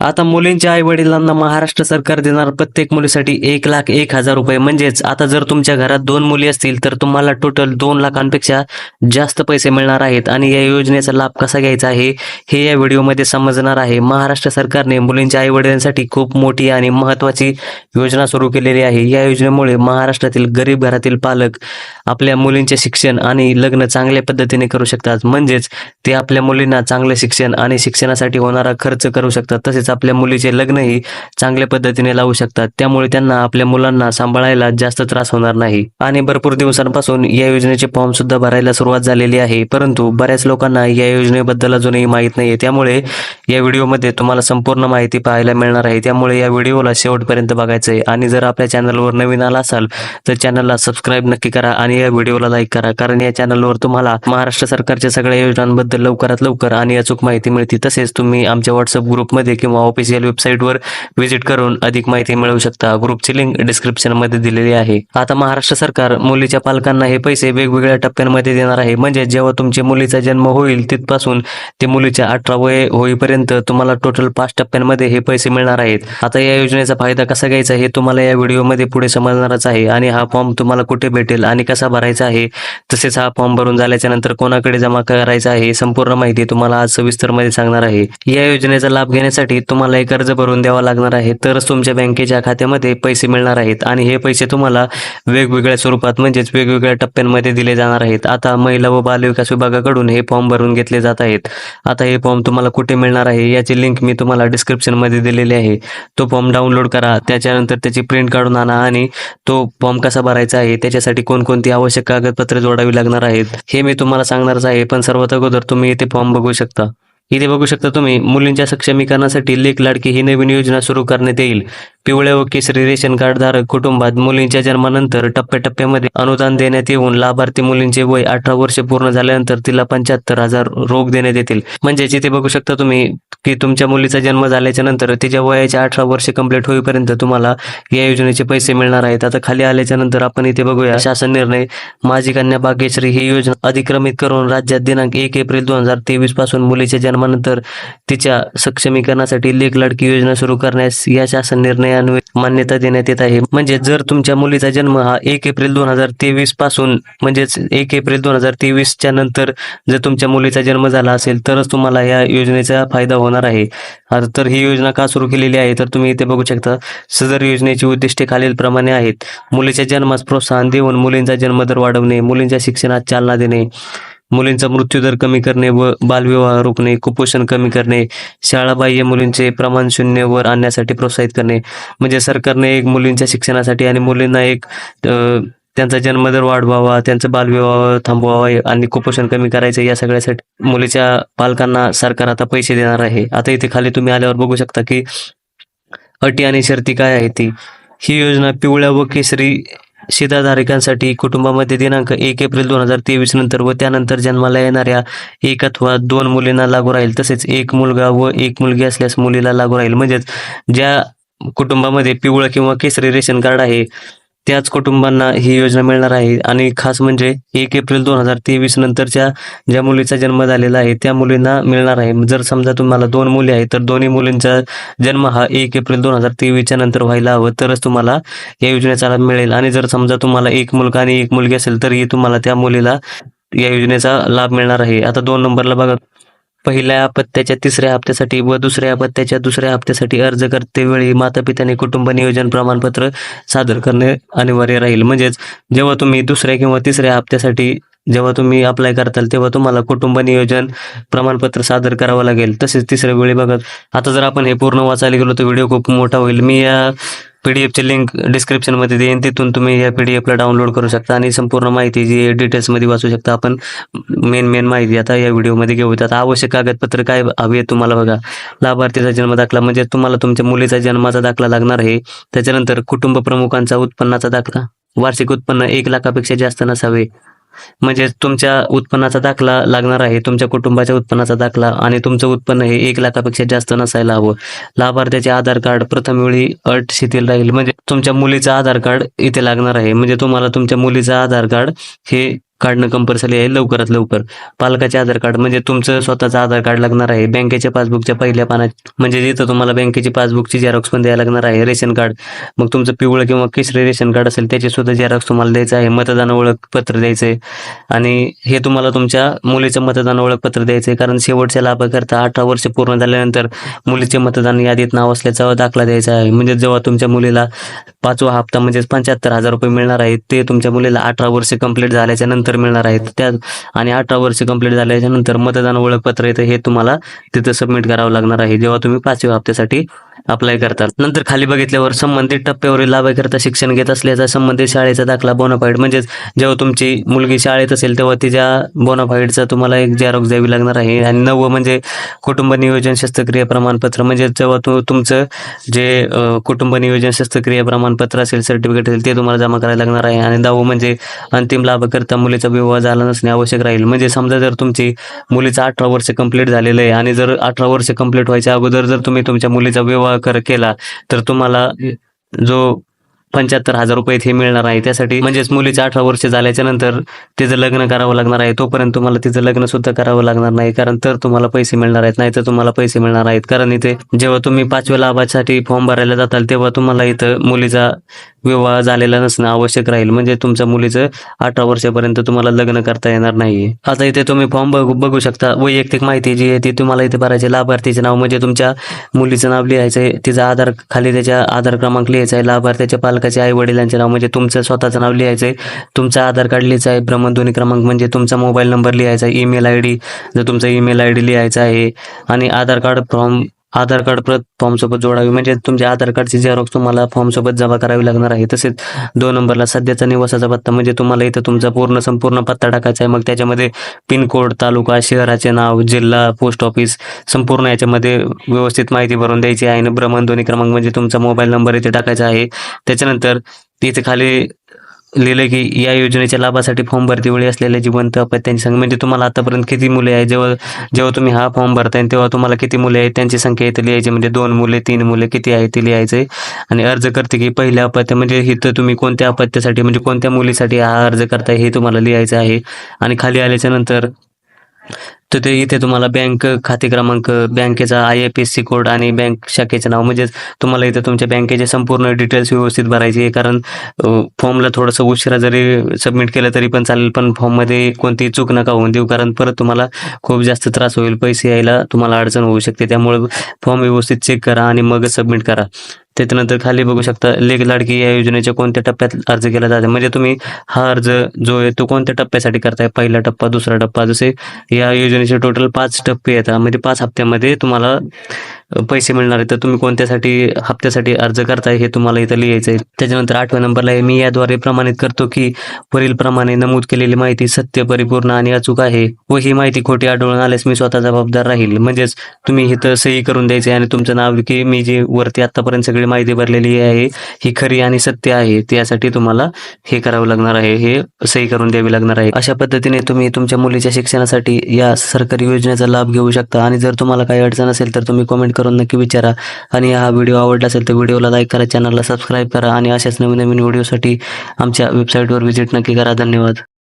आता मुलींच्या आई वडिलांना महाराष्ट्र सरकार देणार प्रत्येक मुलीसाठी एक लाख एक हजार रुपये. म्हणजेच आता जर तुमच्या घरात दोन मुली असतील तर तुम्हाला टोटल दोन लाखांपेक्षा जास्त पैसे मिळणार आहेत. आणि या योजनेचा लाभ कसा घ्यायचा आहे हे या व्हिडिओमध्ये समजणार आहे. महाराष्ट्र सरकारने मुलींच्या आई वडिलांसाठी खूप मोठी आणि महत्वाची योजना सुरू केलेली आहे. या योजनेमुळे महाराष्ट्रातील गरीब घरातील पालक आपल्या मुलींचे शिक्षण आणि लग्न चांगल्या पद्धतीने करू शकतात. म्हणजेच ते आपल्या मुलींना चांगले शिक्षण आणि शिक्षणासाठी होणारा खर्च करू शकतात. तसेच आपल्या मुलीचे लग्नही चांगल्या पद्धतीने लावू शकतात. त्यामुळे त्यांना आपल्या मुलांना सांभाळायला जास्त त्रास होणार नाही. आणि भरपूर दिवसांपासून या योजनेचे फॉर्म सुद्धा भरायला सुरुवात झालेली आहे. परंतु बऱ्याच लोकांना या योजनेबद्दल अजूनही माहीत नाहीये. त्यामुळे या व्हिडिओमध्ये तुम्हाला संपूर्ण माहिती पाहायला मिळणार आहे. त्यामुळे या व्हिडिओला शेवटपर्यंत बघायचं आहे आणि जर आपल्या चॅनलवर नवीन आला असाल तर चॅनलला सबस्क्राईब नक्की करा आणि या व्हिडिओला लाईक करा. कारण या चॅनलवर तुम्हाला महाराष्ट्र सरकारच्या सगळ्या योजनांबद्दल लवकरात लवकर आणि अचूक माहिती मिळते. तसेच तुम्ही आमच्या व्हॉट्सअप ग्रुपमध्ये किंवा ऑफिशियल वेबसाईटवर व्हिजिट करून अधिक माहिती मिळवू शकता. ग्रुपची लिंक डिस्क्रिप्शनमध्ये दिलेली आहे. आता महाराष्ट्र सरकार मुलीच्या पालकांना हे पैसे वेगवेगळ्या टप्प्यांमध्ये देणार आहे. म्हणजे जेव्हा तुमच्या मुलीचा जन्म होईल तिथपासून ते मुलीच्या अठरा वय होईपर्यंत तुम्हाला टोटल पाच टप्प्यांमध्ये हे पैसे मिळणार आहेत. आता या योजनेचा फायदा कसा घ्यायचा हे तुम्हाला या व्हिडिओमध्ये पुढे समजणारच आहे. आणि हा फॉर्म तुम्हाला कुठे भेटेल आणि कसा भरायचा आहे तसेच हा फॉर्म भरून झाल्याच्यानंतर कोणाकडे जमा करायचा आहे संपूर्ण माहिती तुम्हाला आज सविस्तरमध्ये सांगणार आहे. या योजनेचा लाभ घेण्यासाठी तुम्हाला हे कर्ज भरून द्यावा लागणार आहे तरच तुमच्या बँकेच्या खात्यामध्ये पैसे मिळणार आहेत. आणि हे पैसे तुम्हाला वेगवेगळ्या स्वरूपात म्हणजेच वेगवेगळ्या टप्प्यांमध्ये दिले जाणार आहेत. आता महिला व बालविकास विभागाकडून हे फॉर्म भरून घेतले जात आहेत. आता हे फॉर्म तुम्हाला कुठे मिळणार आहे याची लिंक मी तुम्हाला डिस्क्रिप्शनमध्ये दिलेली आहे. तो फॉर्म डाउनलोड करा त्याच्यानंतर त्याची प्रिंट काढून आणा आणि तो फॉर्म कसा भरायचा आहे त्याच्यासाठी कोणकोणती आवश्यक कागदपत्रे जोडावी लागणार आहेत हे मी तुम्हाला सांगणारच आहे. पण सर्वात अगोदर तुम्ही इथे फॉर्म बघू शकता. इथे बघू शकता तुम्ही मुलींच्या सक्षमीकरणासाठी लेख लाडकी ही नवीन योजना सुरू करण्यात येईल. पिवळ्या व केसरी रेशन कार्ड धारक कुटुंबात मुलींच्या जन्मानंतर टप्प्याटप्प्यामध्ये अनुदान देण्यात येऊन लाभार्थी मुलींचे वय अठरा वर्षे पूर्ण झाल्यानंतर तिला पंच्याहत्तर हजार रोग देण्यात येतील. म्हणजेच इथे बघू शकता तुम्ही की तुमच्या मुलीचा जन्म झाल्याच्यानंतर तिच्या वयाच्या अठरा वर्षे कंप्लीट होईपर्यंत तुम्हाला या योजनेचे पैसे मिळणार आहेत. आता खाली आल्याच्यानंतर आपण इथे बघूया शासन निर्णय. माझी कन्या भाग्यश्री ही योजना अधिक्रमित करून राज्यात दिनांक एक एप्रिल दोन हजार तेवीसपासून मुलीच्या जन्मानंतर तिच्या सक्षमीकरणासाठी लेख लडकी योजना सुरू करण्यास या शासन निर्णयान्वये मान्यता देण्यात येत आहे. म्हणजे जर तुमच्या मुलीचा जन्म हा एक एप्रिल दोन हजार तेवीसपासून म्हणजेच एक एप्रिल दोन हजार तेवीसच्या नंतर जर तुमच्या मुलीचा जन्म झाला असेल तरच तुम्हाला या योजनेचा फायदा होणार आहे. तर ही योजना का सुरू केलेली आहे तर तुम्ही इथे बघू शकता. सदर योजनेची उद्दिष्टे खालीलप्रमाणे आहेत. मुलीच्या जन्मास प्रोत्साहन देऊन मुलींचा जन्मदर वाढवणे मुलींच्या शिक्षणात चालना देणे मुलींचा मृत्यूदर कमी करणे व बालविवाह रोखणे कुपोषण कमी करणे शाळाबाह्य मुलींचे प्रमाण शून्यवर आणण्यासाठी प्रोत्साहित करणे. म्हणजे सरकारने एक मुलींच्या शिक्षणासाठी आणि मुलींना एक त्यांचा जन्मदर वाढवावा त्यांचा बालविवाह थांबवावा आणि कुपोषण कमी करायचं या सगळ्यासाठी मुलीच्या पालकांना सरकार आता पैसे देणार आहे. आता इथे खाली तुम्ही आल्यावर बघू शकता की अटी आणि शर्ती काय आहे ती? ही योजना पिवळ्या व केसरी शिधाधारकांसाठी कुटुंबामध्ये दिनांक एक एप्रिल दोन हजार तेवीस नंतर व त्यानंतर जन्माला येणाऱ्या एक अथवा दोन मुलींना लागू राहील. तसेच एक मुलगा व एक मुलगी असल्यास मुलीला लागू राहील. म्हणजेच ज्या कुटुंबामध्ये पिवळं किंवा केसरी रेशन कार्ड आहे त्याच कुटुंबांना ही योजना मिळणार आहे. आणि खास म्हणजे एक एप्रिल दोन हजार तेवीस नंतरच्या ज्या मुलीचा जन्म झालेला आहे त्या मुलींना मिळणार आहे. जर समजा तुम्हाला दोन मुली आहेत तर दोन्ही मुलींचा जन्म हा एक एप्रिल दोन हजार तेवीसच्या नंतर व्हायला हवं तरच तुम्हाला या योजनेचा लाभ मिळेल. आणि जर समजा तुम्हाला एक मुलगा आणि एक मुलगी असेल तरीही तुम्हाला त्या मुलीला या योजनेचा लाभ मिळणार आहे. आता दोन नंबरला बघा. पहिल्या पत्त्याच्या तिसऱ्या हप्त्यासाठी व दुसऱ्या पत्त्याच्या दुसऱ्या हप्त्यासाठी अर्ज करते वेळी माता पित्याने कुटुंब नियोजन प्रमाणपत्र सादर करणे अनिवार्य राहील. म्हणजेच जेव्हा तुम्ही दुसऱ्या किंवा तिसऱ्या हप्त्यासाठी जेव्हा तुम्ही अप्लाय करताल तेव्हा तुम्हाला कुटुंब नियोजन प्रमाणपत्र सादर करावं लागेल. तसेच तिसऱ्या वेळी बघत आता जर आपण हे पूर्ण वाचायला गेलो तर व्हिडिओ खूप मोठा होईल. मी या पीडीएफची लिंक डिस्क्रिप्शनमध्ये देईन. तिथून तुम्ही या पीडीएफला डाउनलोड करू शकता आणि संपूर्ण माहिती जी डिटेल्समध्ये वाचू शकता. आपण मेन मेन माहिती आता या व्हिडिओमध्ये घेऊ. आता आवश्यक कागदपत्र काय हवी आहे तुम्हाला बघा. लाभार्थीचा जन्म दाखला म्हणजे तुम्हाला तुमच्या मुलीचा जन्माचा दाखला लागणार आहे. त्याच्यानंतर कुटुंब प्रमुखांचा उत्पन्नाचा दाखला. वार्षिक उत्पन्न एक लाखापेक्षा जास्त नसावे. म्हणजे तुमच्या उत्पन्नाचा दाखला लागणार आहे तुमच्या कुटुंबाच्या उत्पन्नाचा दाखला आणि तुमचं उत्पन्न हे एक लाखापेक्षा जास्त नसायला हवं. लाभार्थ्याचे आधार कार्ड प्रथम वेळी अट शिथिल राहील. म्हणजे तुमच्या मुलीचं आधार कार्ड इथे लागणार आहे. म्हणजे तुम्हाला तुमच्या मुलीचं आधार कार्ड हे काढणं कंपल्सरी आहे लवकरात लवकर. पालकाचे आधार कार्ड म्हणजे तुमचं स्वतःचं आधार कार्ड लागणार आहे. बँकेच्या पासबुकच्या पहिल्या पानात म्हणजे जिथं तुम्हाला बँकेची पासबुकची झेरॉक्स पण द्यायला लागणार आहे रेशन कार्ड. मग तुमचं पिवळं किंवा केसरी रेशन कार्ड असेल त्याची सुद्धा झेरॉक्स तुम्हाला द्यायचं आहे. मतदान ओळखपत्र द्यायचं आहे. आणि हे तुम्हाला तुमच्या मुलीचं मतदान ओळखपत्र द्यायचं आहे. कारण शेवटच्या लाभाकरता अठरा वर्ष पूर्ण झाल्यानंतर मुलीचे मतदान यादीत नाव असल्याचा दाखला द्यायचा आहे. म्हणजे जेव्हा तुमच्या मुलीला पाचवा हप्ता म्हणजेच पंच्याहत्तर हजार रुपये मिळणार आहे ते तुमच्या मुलीला अठरा वर्ष कंप्लीट झाल्याच्यानंतर मिळणार आहेत. त्या आणि अठरा वर्ष कंप्लीट झाल्याच्यानंतर मतदान ओळखपत्र येतं हे तुम्हाला तिथं सबमिट करावं लागणार आहे. जेव्हा तुम्ही पाचव्या हप्त्यासाठी अप्लाय करतात नंतर खाली बघितल्यावर संबंधित टप्प्यावरील लाभाकरता शिक्षण घेत असल्याचा संबंधित शाळेचा दाखला बोनाफाईड म्हणजेच जेव्हा तुमची मुलगी शाळेत असेल तेव्हा तिच्या बोनाफाईडचा तुम्हाला एक झेरॉक्स द्यावी लागणार आहे. आणि नववं म्हणजे कुटुंब नियोजन शस्त्रक्रिया प्रमाणपत्र म्हणजे जेव्हा तू तुमचं जे कुटुंब नियोजन शस्त्रक्रिया प्रमाणपत्र असेल सर्टिफिकेट असेल ते तुम्हाला जमा करायला लागणार आहे. आणि दहावं म्हणजे अंतिम लाभकर्ता मुलीचा विवाह झाला नसणे आवश्यक राहील. म्हणजे समजा जर तुमची मुलीचं अठरा वर्ष कंप्लीट झालेलं आहे आणि जर अठरा वर्ष कंप्लीट व्हायच्या अगोदर जर तुम्ही तुमच्या मुलीचा विवाह कर केला तर तुम्हाला जो पंच्याहत्तर हजार रुपये हे मिळणार आहे. त्यासाठी म्हणजेच मुलीचे अठरा वर्ष झाल्याच्यानंतर तिचं लग्न करावं लागणार आहे. तोपर्यंत तुम्हाला तिचं लग्न सुद्धा करावं लागणार नाही. कारण तर तुम्हाला पैसे मिळणार आहेत नाही तर तुम्हाला पैसे मिळणार आहेत. कारण इथे जेव्हा तुम्ही पाचव्या लाभासाठी फॉर्म भरायला जाताल तेव्हा तुम्हाला इथं मुलीचा विवाह झालेला नसणं आवश्यक राहील. म्हणजे तुमच्या मुलीचं अठरा वर्षापर्यंत तुम्हाला लग्न करता येणार नाही आता इथे तुम्ही फॉर्म बघू बघू शकता. वैयक्तिक माहिती जी आहे ती तुम्हाला इथे भरायची लाभार्थीचे नाव म्हणजे तुमच्या मुलीचं नाव लिहायचं आहे. तिचा आधार खाली त्याच्या आधार क्रमांक लिहायचा आहे. लाभार्थ्याच्या पालकाचे आई वडिलांचे नाव म्हणजे तुमचं स्वतःचं नाव लिहायचं आहे. तुमचं आधार कार्ड लिहायचं आहे. भ्रमणध्वनी क्रमांक म्हणजे तुमचा मोबाईल नंबर लिहायचा आहे. ईमेल आय डी जर तुमचा ईमेल आय डी लिहायचा आहे. आणि Aadhaar card form Aadhaar card प्रत फॉर्म सोबत जोडावी. म्हणजे तुमच्या आधार कार्डची झेरॉक्स तुम्हाला फॉर्म सोबत जमा करावी लागणार आहे. तसेच दोन नंबरला सध्याचा निवासाचा पत्ता म्हणजे तुम्हाला इथं तुमचा पूर्ण संपूर्ण पत्ता टाकायचा आहे. मग त्याच्यामध्ये पिनकोड तालुका शहराचे नाव जिल्हा पोस्ट ऑफिस संपूर्ण याच्यामध्ये व्यवस्थित माहिती भरून द्यायची आहे. आणि भ्रमणध्वनी क्रमांक म्हणजे तुमचा मोबाईल नंबर इथे टाकायचा आहे. त्याच्यानंतर तिथे खाली लिहिलं की या योजनेच्या लाभासाठी फॉर्म भरतीवेळी असलेल्या जिवंत अपत्यांची संख्या. म्हणजे तुम्हाला आतापर्यंत किती मुले आहे जेव्हा जेव्हा तुम्ही हा फॉर्म भरताय तेव्हा तुम्हाला किती मुले आहेत? त्यांची संख्या इथे लिहायची. म्हणजे दोन मुले तीन मुले किती आहे ते लिहायचे आणि अर्ज करते की पहिल्या अपत्य म्हणजे इथं तुम्ही कोणत्या अपत्यासाठी म्हणजे कोणत्या मुलीसाठी हा अर्ज करताय हे तुम्हाला लिहायचं आहे. आणि खाली आल्याच्यानंतर तर ते इथे तुम्हाला बँक खाते क्रमांक बँकेचा I F S C code आणि बँक शाखेचं नाव म्हणजे तुम्हाला इथे तुमच्या बँकेचे संपूर्ण डिटेल्स व्यवस्थित भरायचे आहे. कारण फॉर्मला थोडंसं उशिरा जरी सबमिट केलं तरी पण चालेल पण फॉर्ममध्ये कोणतीही चूक नका होऊन देऊ. कारण परत तुम्हाला खूप जास्त त्रास होईल पैसे यायला तुम्हाला अडचण होऊ शकते. त्यामुळे फॉर्म व्यवस्थित चेक करा आणि मग सबमिट करा. त्याच्यानंतर खाली बघू शकता लेख लाडकी या योजनेच्या कोणत्या टप्प्यात अर्ज केला जातो म्हणजे तुम्ही हा अर्ज जो आहे तो कोणत्या टप्प्यासाठी करताय? पहिला टप्पा दुसरा टप्पा जसे या योजनेचे टोटल पाच टप्पे येतात म्हणजे पाच हप्त्यामध्ये तुम्हाला पैसे मिळणार आहेत तर तुम्ही कोणत्यासाठी हप्त्यासाठी अर्ज करताय हे तुम्हाला इथं लिहायचं आहे त्याच्यानंतर आठव्या नंबरला आहे मी याद्वारे प्रमाणित करतो की वरील प्रमाणे नमूद केलेली माहिती सत्य परिपूर्ण आणि अचूक आहे व ही माहिती खोटी आढळून आल्यास मी स्वतः जबाबदार राहील. म्हणजेच तुम्ही इथं सही करून द्यायचे आणि तुमचं नाव की मी जी वरती आतापर्यंत सगळी माहिती भरलेली आहे ही खरी आणि सत्य आहे त्यासाठी तुम्हाला हे करावं लागणार आहे हे सही करून द्यावी लागणार आहे. अशा पद्धतीने तुम्ही तुमच्या मुलीच्या शिक्षणासाठी या सरकारी योजनेचा लाभ घेऊ शकता आणि जर तुम्हाला काही अडचण असेल तर तुम्ही कॉमेंट करून नक्की विचारा. आणि हा व्हिडिओ आवडला असेल तर व्हिडिओला लाईक करा चॅनलला सबस्क्राईब करा. आणि अशाच नवीन नवीन व्हिडिओसाठी आमच्या वेबसाईटवर व्हिजिट नक्की करा. धन्यवाद.